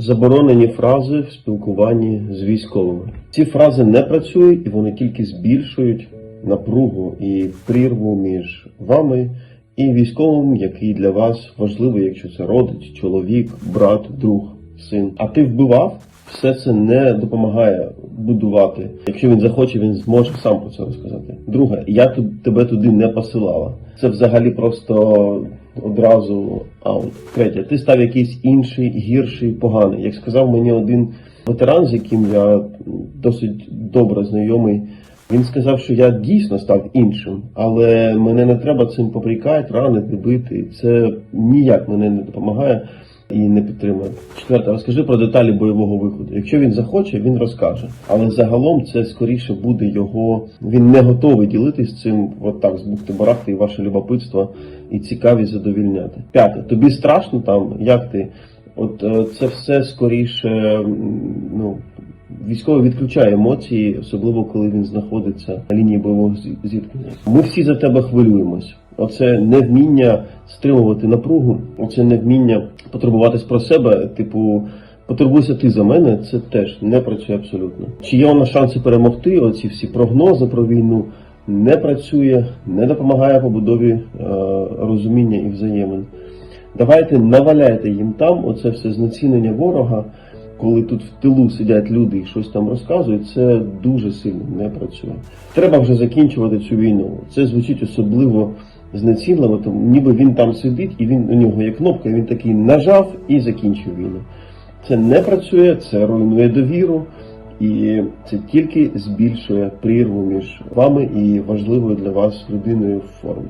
заборонені фрази в спілкуванні з військовими. Ці фрази не працюють і вони тільки збільшують напругу і прірву між вами і військовим, який для вас важливий, якщо це родич, чоловік, брат, друг, син. А ти вбивав? Все це не допомагає будувати. Якщо він захоче, він зможе сам про це розказати. Друге, я тут тебе туди не посилала. Це взагалі просто одразу аут. Третє, ти став якийсь інший, гірший, поганий. Як сказав мені один ветеран, з яким я досить добре знайомий. Він сказав, що я дійсно став іншим, але мене не треба цим попрікати, ранити, бити. Це ніяк мене не допомагає і не підтримує. Четверте, розкажи про деталі бойового виходу. Якщо він захоче, він розкаже. Але загалом це скоріше буде його. Він не готовий ділитись цим, от так, з бухти барахти і ваше любопитство і цікавість задовільняти. П'яте, тобі страшно там, як ти? От е, це все скоріше, ну. Військовий відключає емоції, особливо коли він знаходиться на лінії бойового зіткнення. Ми всі за тебе хвилюємось. Оце невміння стримувати напругу, оце невміння потурбуватись про себе, типу. Потурбуйся ти за мене, це теж не працює абсолютно. Чи є у шанси перемогти? Оці всі прогнози про війну не працює, не допомагає побудові е, розуміння і взаємин. Давайте наваляйте їм там, оце все знецінення ворога, коли тут в тилу сидять люди і щось там розказують, це дуже сильно не працює. Треба вже закінчувати цю війну. Це звучить особливо знецінливо, тому ніби він там сидить, і він у нього є кнопка, і він такий нажав і закінчив війну. Це не працює, це руйнує довіру, і це тільки збільшує прірву між вами і важливою для вас людиною в формі.